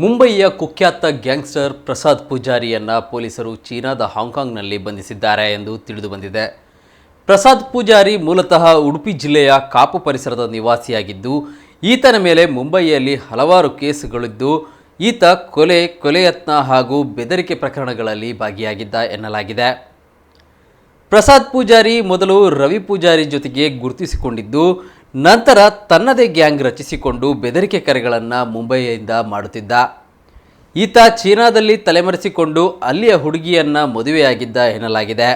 ಮುಂಬಯಿಯ ಕುಖ್ಯಾತ ಗ್ಯಾಂಗ್ಸ್ಟರ್ ಪ್ರಸಾದ್ ಪೂಜಾರಿಯನ್ನು ಪೊಲೀಸರು ಚೀನಾದ ಹಾಂಗ್ಕಾಂಗ್ನಲ್ಲಿ ಬಂಧಿಸಿದ್ದಾರೆ ಎಂದು ತಿಳಿದುಬಂದಿದೆ. ಪ್ರಸಾದ್ ಪೂಜಾರಿ ಮೂಲತಃ ಉಡುಪಿ ಜಿಲ್ಲೆಯ ಕಾಪು ಪರಿಸರದ ನಿವಾಸಿಯಾಗಿದ್ದು, ಈತನ ಮೇಲೆ ಮುಂಬಯಿಯಲ್ಲಿ ಹಲವಾರು ಕೇಸುಗಳಿದ್ದು, ಈತ ಕೊಲೆ, ಕೊಲೆಯತ್ನ ಹಾಗೂ ಬೆದರಿಕೆ ಪ್ರಕರಣಗಳಲ್ಲಿ ಭಾಗಿಯಾಗಿದ್ದ ಎನ್ನಲಾಗಿದೆ. ಪ್ರಸಾದ್ ಪೂಜಾರಿ ಮೊದಲು ರವಿ ಪೂಜಾರಿ ಜೊತೆಗೆ ಗುರುತಿಸಿಕೊಂಡಿದ್ದು ನಂತರ ತನ್ನದೇ ಗ್ಯಾಂಗ್ ರಚಿಸಿಕೊಂಡು ಬೆದರಿಕೆ ಕರೆಗಳನ್ನು ಮುಂಬೈಯಿಂದ ಮಾಡುತ್ತಿದ್ದ. ಈತ ಚೀನಾದಲ್ಲಿ ತಲೆಮರೆಸಿಕೊಂಡು ಅಲ್ಲಿಯ ಹುಡುಗಿಯನ್ನು ಮದುವೆಯಾಗಿದ್ದ ಎನ್ನಲಾಗಿದೆ.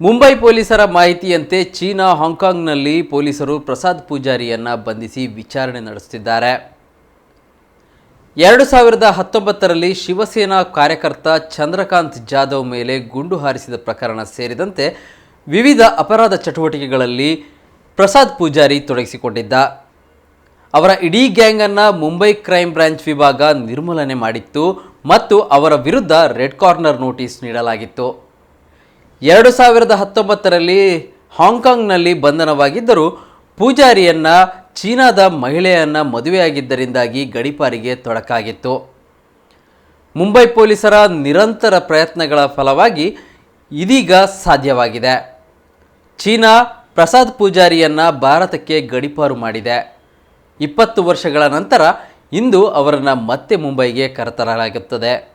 ಮುಂಬೈ ಪೊಲೀಸರ ಮಾಹಿತಿಯಂತೆ ಚೀನಾ ಹಾಂಗ್ಕಾಂಗ್ನಲ್ಲಿ ಪೊಲೀಸರು ಪ್ರಸಾದ್ ಪೂಜಾರಿಯನ್ನು ಬಂಧಿಸಿ ವಿಚಾರಣೆ ನಡೆಸುತ್ತಿದ್ದಾರೆ. ಎರಡು ಸಾವಿರದ ಹತ್ತೊಂಬತ್ತರಲ್ಲಿ ಶಿವಸೇನಾ ಕಾರ್ಯಕರ್ತ ಚಂದ್ರಕಾಂತ್ ಜಾಧವ್ ಮೇಲೆ ಗುಂಡು ಹಾರಿಸಿದ ಪ್ರಕರಣ ಸೇರಿದಂತೆ ವಿವಿಧ ಅಪರಾಧ ಚಟುವಟಿಕೆಗಳಲ್ಲಿ ಪ್ರಸಾದ್ ಪೂಜಾರಿ ತೊಡಗಿಸಿಕೊಂಡಿದ್ದ. ಅವರ ಇಡೀ ಗ್ಯಾಂಗನ್ನು ಮುಂಬೈ ಕ್ರೈಮ್ ಬ್ರಾಂಚ್ ವಿಭಾಗ ನಿರ್ಮೂಲನೆ ಮಾಡಿತ್ತು ಮತ್ತು ಅವರ ವಿರುದ್ಧ ರೆಡ್ ಕಾರ್ನರ್ ನೋಟಿಸ್ ನೀಡಲಾಗಿತ್ತು. ಎರಡು ಸಾವಿರದ ಹತ್ತೊಂಬತ್ತರಲ್ಲಿ ಹಾಂಗ್ಕಾಂಗ್ನಲ್ಲಿ ಬಂಧನವಾಗಿದ್ದರೂ ಪೂಜಾರಿಯನ್ನ ಚೀನಾದ ಮಹಿಳೆಯನ್ನ ಮದುವೆಯಾಗಿದ್ದರಿಂದಾಗಿ ಗಡಿಪಾರಿಗೆ ತೊಡಕಾಗಿತ್ತು. ಮುಂಬೈ ಪೊಲೀಸರ ನಿರಂತರ ಪ್ರಯತ್ನಗಳ ಫಲವಾಗಿ ಇದೀಗ ಸಾಧ್ಯವಾಗಿದೆ. ಚೀನಾ ಪ್ರಸಾದ್ ಪೂಜಾರಿಯನ್ನು ಭಾರತಕ್ಕೆ ಗಡಿಪಾರು ಮಾಡಿದೆ. ಇಪ್ಪತ್ತು ವರ್ಷಗಳ ನಂತರ ಇಂದು ಅವರನ್ನು ಮತ್ತೆ ಮುಂಬೈಗೆ ಕರೆತರಲಾಗುತ್ತದೆ.